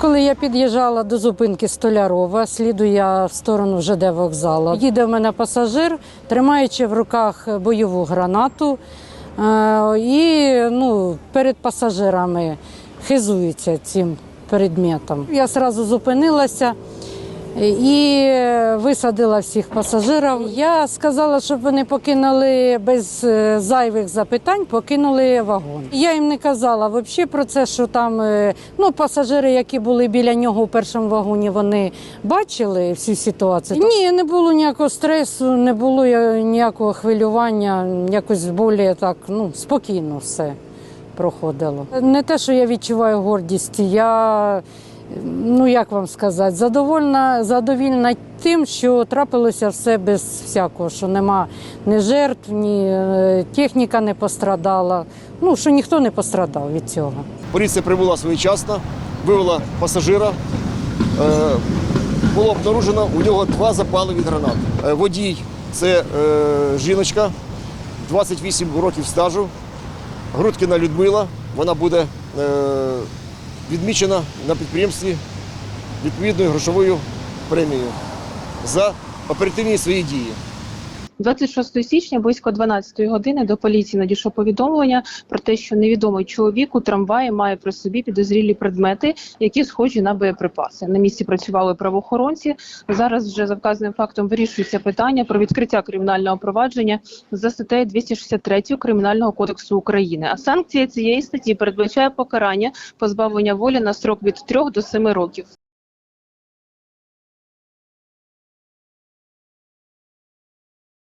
Коли я під'їжджала до зупинки Столярова, сліду я в сторону ЖД вокзалу. Їде в мене пасажир, тримаючи в руках бойову гранату. е, І ну, перед пасажирами хизується цим предметом. Я одразу зупинилася і висадила всіх пасажирів. Я сказала, щоб вони покинули без е, зайвих запитань, покинули вагон. Я їм не казала взагалі про це, що там е, ну, пасажири, які були біля нього в першому вагоні, вони бачили всю ситуацію. Ні, не було ніякого стресу, не було ніякого хвилювання, якось більш так ну, спокійно все проходило. Не те, що я відчуваю гордість, я ну як вам сказати, задовольна, задовільна тим, що трапилося все без всякого, що нема ні жертв, ні е, техніка не пострадала. Ну що ніхто не пострадав від цього. Поліція прибула своєчасно, вивела пасажира. Е, Було обнаружено у нього два запали від гранат. Е, Водій це е, жіночка, 28 років стажу. Грудкіна Людмила. Вона буде е, відмічена на підприємстві відповідною грошовою премією за оперативні свої дії. 26 січня близько 12 години до поліції надійшло повідомлення про те, що невідомий чоловік у трамваї має при собі підозрілі предмети, які схожі на боєприпаси. На місці працювали правоохоронці. Зараз вже за вказаним фактом вирішується питання про відкриття кримінального провадження за статтею 263 Кримінального кодексу України. А санкція цієї статті передбачає покарання позбавлення волі на строк від 3 до 7 років.